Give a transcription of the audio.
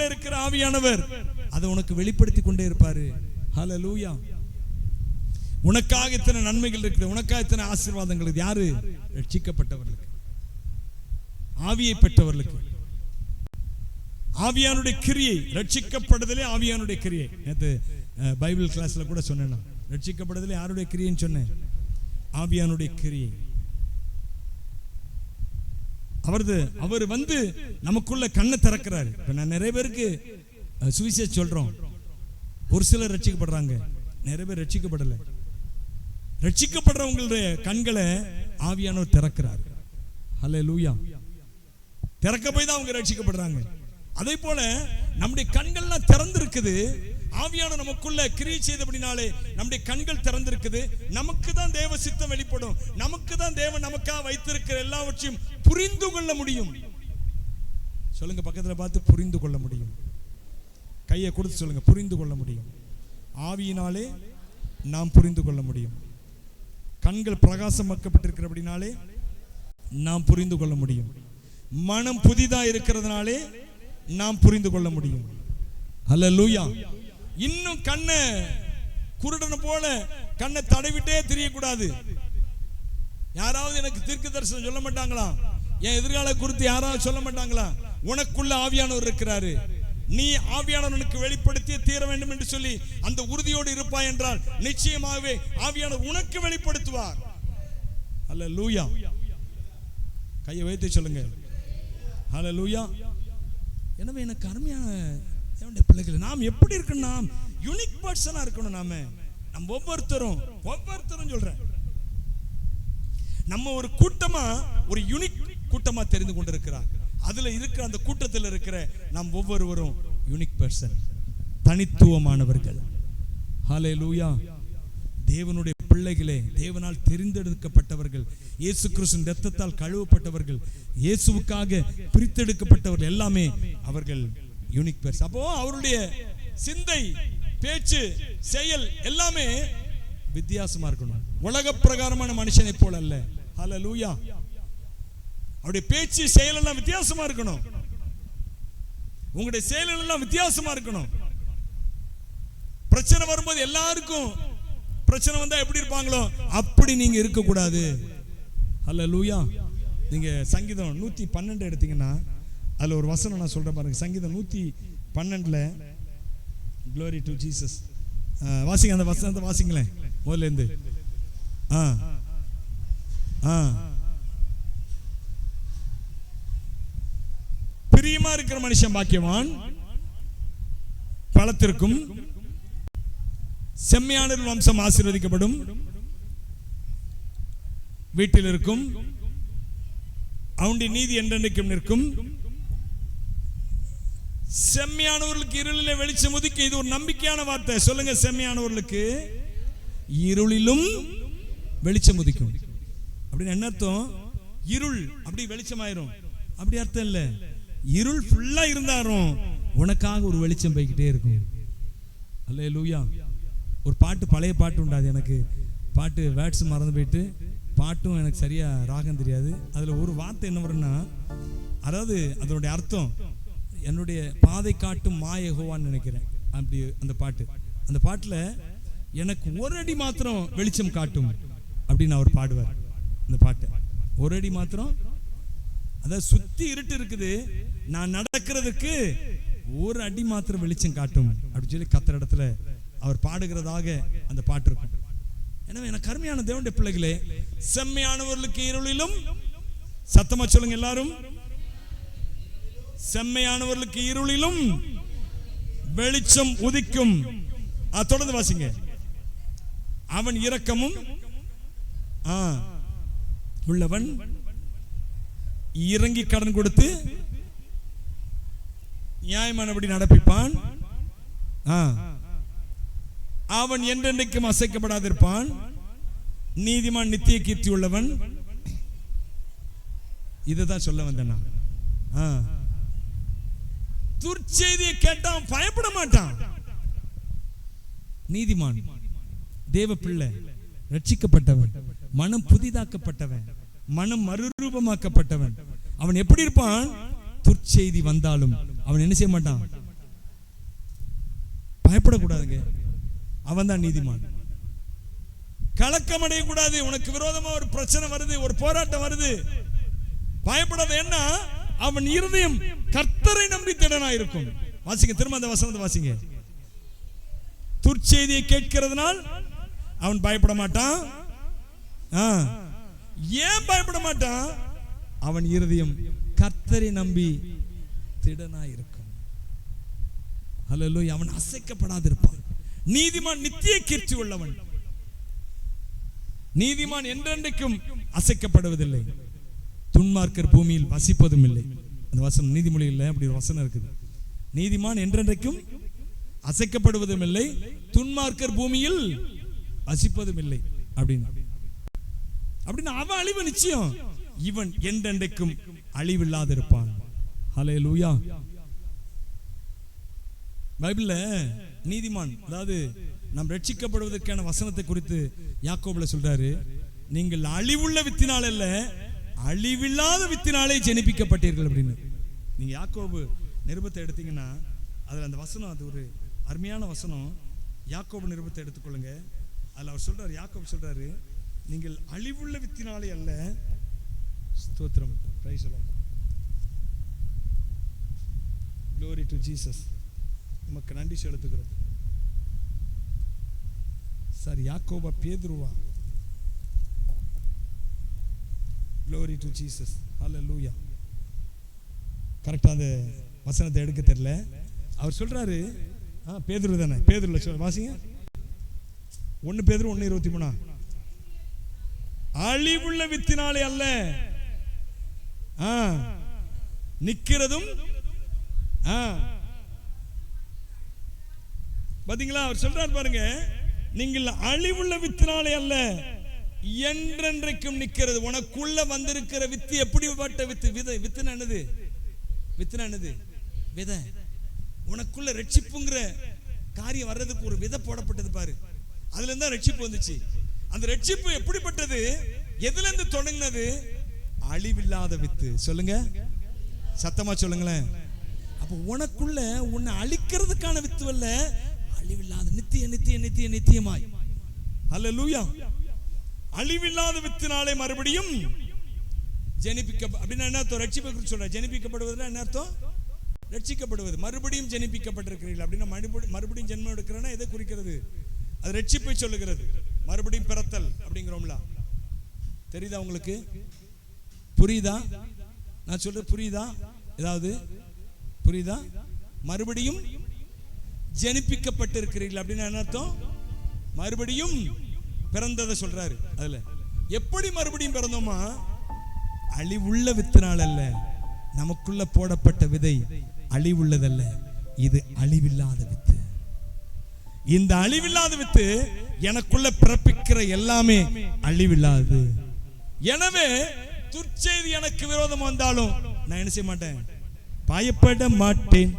உள்ள இருக்கிற ஆவியானவர் அதை உனக்கு வெளிப்படுத்தி கொண்டே இருப்பாரு. ஹalleluya உனக்காக இத்தனை நன்மைகள் இருக்குது உனக்காக இத்தனை ஆசீர்வாதங்கள் யாரு? ரட்சிக்கப்பட்டவர்களுக்கு. ஆவியை பெற்றவர்களுக்கு. ஆவியானுடைய கிரியை ரட்சிக்கப்படுதலே ஆவியானுடைய கிரியை. நேற்று பைபிள் கிளாஸ்ல கூட சொன்னேன் ரட்சிக்கப்படுதலே யாருடைய கிரியைன்னு சொன்னேன்? ஆவியானுடைய கிரியை. அவரது அவர் வந்து நமக்குள்ள கண்ணை திறக்கிறாரு. இப்போ நான் நிறைய பேருக்கு அஹ், சுவிசேஷம் சொல்றோம். ஒரு சிலர் ரட்சிக்கப்படுறாங்க. நிறைய பேர் ரட்சிக்கப்படலை. ரட்சிக்கப்படுறவங்களுடைய கண்களை ஆவியானவர் திறக்கிறார். ஹலே லூயா திறக்க போய் தான் அவங்க ரட்சிக்கப்படுறாங்க. அதே போல நம்முடைய கண்கள்லாம் திறந்திருக்குது. ஆவியான நமக்குள்ள கிரியை செய்தபடினாலே நம்முடைய கண்கள் திறந்திருக்குது. நமக்கு தான் தேவ சித்தம் வெளிப்படும். நமக்கு தான் தேவன் நமக்காக வைத்திருக்கிற எல்லாவற்றையும் புரிந்து கொள்ள முடியும். சொல்லுங்க பக்கத்துல பார்த்து புரிந்து கொள்ள முடியும். கையை கொடுத்து சொல்லுங்க புரிந்து கொள்ள முடியும். ஆவியினாலே நாம் புரிந்து கொள்ள முடியும். கண்கள் பிரகாசமாக்கப்பட்டிருக்கிறபடினாலே நாம் புரிந்து கொள்ள முடியும். மனம் புதிதாக இருக்கிறதுனாலே நாம் புரிந்து கொள்ள முடியும். அல்லேலூயா இன்னும் கண்ணை குருடனை போல கண்ணை தடவிட்டே தெரியக்கூடாது. யாராவது எனக்கு தீர்க்க தரிசனம் சொல்ல மாட்டாங்களா? என் எதிர்கால குறித்து யாராவது சொல்ல மாட்டாங்களா? உனக்குள்ள ஆவியானவர் இருக்கிறாரு. நீ ஆவியானவனுக்கு வெளிப்படுத்திய தீர வேண்டும் என்று சொல்லி அந்த உறுதியோடு இருப்பாய் என்றால் நிச்சயமாகவே ஆவியானவர் உனக்கு வெளிப்படுத்துவார். அல்ல லூயா கையை வைத்து சொல்லுங்க. ஹலோ லூயா எனவே எனக்கு அருமையான தேவனுடைய பிள்ளைகள் நாம் எப்படி இருக்கணும்? நாம் யூனிக் பர்சனாக இருக்கணும் நாம. நம்ம ஒவ்வொருத்தரும் ஒவ்வொருத்தரும் சொல்றேன். நம்ம ஒரு கூட்டமா ஒரு யூனிக் கூட்டமா தெரிந்து கொண்டிருக்கிறார். அதுல இருக்கிற அந்த கூட்டத்தில் இருக்கிற நாம் ஒவ்வொருவரும் யூனிக் பர்சன் தனித்துவமானவர்கள். ஹாலே லூயா தேவனுடைய பிள்ளைகளே தேவனால் தெரிந்தெடுக்கப்பட்டவர்கள் இயேசு கிறிஸ்துவின் ரத்தத்தால் கழுவப்பட்டவர்கள் இயேசுவுக்காக பிரித்தெடுக்கப்பட்டவர்கள் எல்லாமே அவர்கள். யூனிக் பர்சன் அப்போ அவருடைய சிந்தை பேச்சு செயல் எல்லாமே வித்தியாசமா இருக்கணும். உலக பிரகாரமான மனுஷனை போல அல்ல. லூயா அவருடைய பேச்சு செயல் எல்லாம் வித்தியாசமா இருக்கணும். உங்களுடைய செயல்கள் எல்லாம் வித்தியாசமா இருக்கணும். பிரச்சனை வரும்போது எல்லாருக்கும் பிரச்சனை வந்தா எப்படி இருப்பாங்களோ அப்படி நீங்க இருக்க கூடாது லூயா நீங்க சங்கீதம் நூத்தி பன்னெண்டு எடுத்தீங்கன்னா அதில் ஒரு வசனம் நான் சொல்றேன் பாருங்க. சங்கீதம் நூத்தி பன்னெண்டில் க்ளோரி டு ஜீசஸ் வாசிங்க அந்த வசனத்தை வாசிங்களேன். முதல்ல ஆ ஆ. பிரியமா இருக்கிற மனுஷன் பாக்கியவான். பலத்திற்கும் செம்மையான வம்சம் ஆசீர்வதிக்கப்படும். வீட்டில் இருக்கும். அவனுடைய நீதி என்றென்றைக்கும் நிற்கும். செம்மையானவர்களுக்கு இருளிலே வெளிச்சம் ஒதுக்கி இது ஒரு நம்பிக்கையான வார்த்தை. சொல்லுங்க செம்மையானவர்களுக்கு இருளிலும் வெளிச்சம் உதிக்கும். அப்படின்னு என்ன அர்த்தம்? இருள் அப்படி வெளிச்சமாயிரும். அப்படி அர்த்தம் இல்ல. இருள் ஃபுல்லா இருந்தாலும் உனக்காக ஒரு வெளிச்சம் போய்கிட்டே இருக்கும். அல்ல லூயா ஒரு பாட்டு பழைய பாட்டு உண்டாது எனக்கு. பாட்டு வேட்ஸ் மறந்து போயிட்டு பாட்டும் எனக்கு சரியா ராகம் தெரியாது. அதுல ஒரு வார்த்தை என்ன வரும்னா அதாவது அதனுடைய அர்த்தம் என்னுடைய பாதை காட்டும் மாயகோவான்னு நினைக்கிறேன். அப்படி அந்த பாட்டு. அந்த பாட்டுல எனக்கு ஒரு அடி மாத்திரம் வெளிச்சம் காட்டும் அப்படின்னு அவர் பாடுவார். அந்த பாட்டை. ஒரு அடி மாத்திரம். அதாவது சுத்தி இருட்டு இருக்குது. நான் நடக்கிறதுக்கு ஒரு அடி மாத்திரம் வெளிச்சம் காட்டும் அப்படின்னு சொல்லி கத்துற இடத்துல அவர் பாடுகிறதாக அந்த பாட்டு இருக்கும். எனவே எனக்கு கருமையான தேவனுடைய பிள்ளைகளே செம்மையானவர்களுக்கு இருளிலும் சத்தமா சொல்லுங்க எல்லாரும். செம்மையானவர்களுக்கு இருளிலும் வெளிச்சம் உதிக்கும். தொடர்ந்து வாசிங்க. அவன் இரக்கமும் உள்ளவன் இறங்கி கடன் கொடுத்து நியாயமானபடி நடப்பிப்பான். அவன் என்றென்றைக்கும் அசைக்கப்படாதிருப்பான். நீதிமான் நித்திய கீர்த்தி உள்ளவன். இதுதான் சொல்ல வந்தேன் நான். துர்ச்செய்தியை கேட்டான் பயப்பட மாட்டான். நீதிமான் தேவ பிள்ளை ரட்சிக்கப்பட்டவன் மனம் புதிதாக்கப்பட்டவன் மனம் மறுரூபமாக்கப்பட்டவன். அவன் எப்படி இருப்பான்? துர்ச்செய்தி வந்தாலும் அவன் என்ன செய்ய மாட்டான்? பயப்படக்கூடாதுங்க. அவன் தான் நீதிமான். கலக்கம் அடையக்கூடாது உனக்கு விரோதமா ஒரு பிரச்சனை வருது ஒரு போராட்டம் வருது. பயப்படாத என்ன? அவன் இருதயம் கர்த்தரை நம்பி திடனா இருக்கும் வாசிங்க திரும்ப அந்த வசனத்தை வாசிங்க. துர்ச்செய்தியை கேட்கிறதுனால் அவன் பயப்பட மாட்டான். ஏன் பயப்பட மாட்டான்? அவன் இருதயம் கர்த்தரை நம்பி திடனா இருக்கும் அவன் அசைக்கப்படாதிருப்பான். நீதிமான் நித்திய கீர்த்தி உள்ளவன். நீதிமான் என்றென்றைக்கும் அசைக்கப்படுவதில்லை. துன்மார்க்கர் பூமியில் வசிப்பதும் இல்லை. அந்த வசனம் நீதிமொழியில் அப்படி ஒரு வசனம் இருக்குது. நீதிமான் என்றென்றைக்கும் அசைக்கப்படுவதும் இல்லை துன்மார்க்கர் பூமியில் வசிப்பதும் இல்லை அப்படின்னு. அப்படின்னு அவன் அழிவு நிச்சயம். இவன் என்றென்றைக்கும் அழிவில்லாது இருப்பான் ஹலே லூயா பைபிள்ல நீதிமான் அதாவது நாம் ரட்சிக்கப்படுவதற்கான வசனத்தை குறித்து யாக்கோபில் சொல்றாரு நீங்கள் அழிவுள்ள வித்தினால் இல்லை அழிவில்லாத வித்தினாலே ஜெனிப்பிக்கப்பட்டீர்கள் அப்படின்னு. நீங்க யாக்கோபு நிருபத்தை எடுத்தீங்கன்னா அதுல அந்த வசனம் அது ஒரு அருமையான வசனம். யாக்கோபு நிருபத்தை எடுத்துக்கொள்ளுங்க. அதுல அவர் சொல்றாரு யாக்கோபு சொல்றாரு நீங்கள் அழிவுள்ள வித்தினாலே அல்ல. ஸ்தோத்திரம். சொல்லலாம் க்ளோரி டு ஜீசஸ் நமக்கு நன்றி செலுத்துகிறோம். சார் யாக்கோபா பேதுருவா. Glory to Jesus hallelujah கரெக்டாக அந்த வசனத்தை எடுக்க தெரில அவர் சொல்கிறாரு ஆ பேதுரு தானே பேதுருல சொல் வாசிங்க. ஒன்று பேதுரு ஒன்று இருபத்தி மூணா. அழிவுள்ள வித்தினாலே அல்ல. ஆ நிற்கிறதும் ஆ. பார்த்தீங்களா அவர் சொல்றாரு பாருங்க நீங்கள் அழிவுள்ள வித்தினாலே அல்ல. என்றென்றைக்கும் நிற்கிறது. உனக்குள்ள வந்திருக்கிற வித்து எப்படிப்பட்ட வித்து? விதை. வித்துனா என்னது? வித்துனா என்னது? விதை. உனக்குள்ள ரட்சிப்புங்கிற காரியம் வர்றதுக்கு ஒரு விதை போடப்பட்டது பாரு. அதுல இருந்தா தான் ரட்சிப்பு வந்துச்சு. அந்த ரட்சிப்பு எப்படிப்பட்டது? எதுல இருந்து தொடங்கினது? அழிவில்லாத வித்து. சொல்லுங்க. சத்தமா சொல்லுங்களேன். அப்ப உனக்குள்ள உன்னை அழிக்கிறதுக்கான வித்து அல்ல அழிவில்லாத நித்திய நித்திய நித்திய நித்தியமாய். அல்ல லூயா அழிவில்லாத வித்தினாலே மறுபடியும் ஜெனிப்பிக்க அப்படின்னா என்ன அர்த்தம்? ரட்சிப்பை சொல்ற ஜெனிப்பிக்கப்படுவதுன்னா என்ன அர்த்தம்? ரட்சிக்கப்படுவது. மறுபடியும் ஜெனிப்பிக்கப்பட்டிருக்கிறீர்கள். அப்படின்னா மறுபடியும் மறுபடியும் ஜென்மம் எடுக்கிறேன்னா எதை குறிக்கிறது? அது ரட்சிப்பை சொல்லுகிறது. மறுபடியும் பிறத்தல் அப்படிங்கிறோம்ல. தெரியுதா உங்களுக்கு? புரியுதா? நான் சொல்றது புரியுதா? ஏதாவது? புரியுதா? மறுபடியும் ஜெனிப்பிக்கப்பட்டிருக்கிறீர்கள். அப்படின்னு என்ன அர்த்தம்? மறுபடியும் பிறந்ததை சொல்றாரு. அதுல எப்படி மறுபடியும் பிறந்தோமா? அழிவுள்ள வித்தினால் அல்ல நமக்குள்ள போடப்பட்ட விதை அழிவுள்ளதல்ல இது அழிவில்லாத வித்து. இந்த அழிவில்லாத வித்து எனக்குள்ள பிறப்பிக்கிற எல்லாமே அழிவில்லாது. எனவே துர்ச்செய்தி எனக்கு விரோதம் வந்தாலும் நான் என்ன செய்ய மாட்டேன்? பயப்பட மாட்டேன்.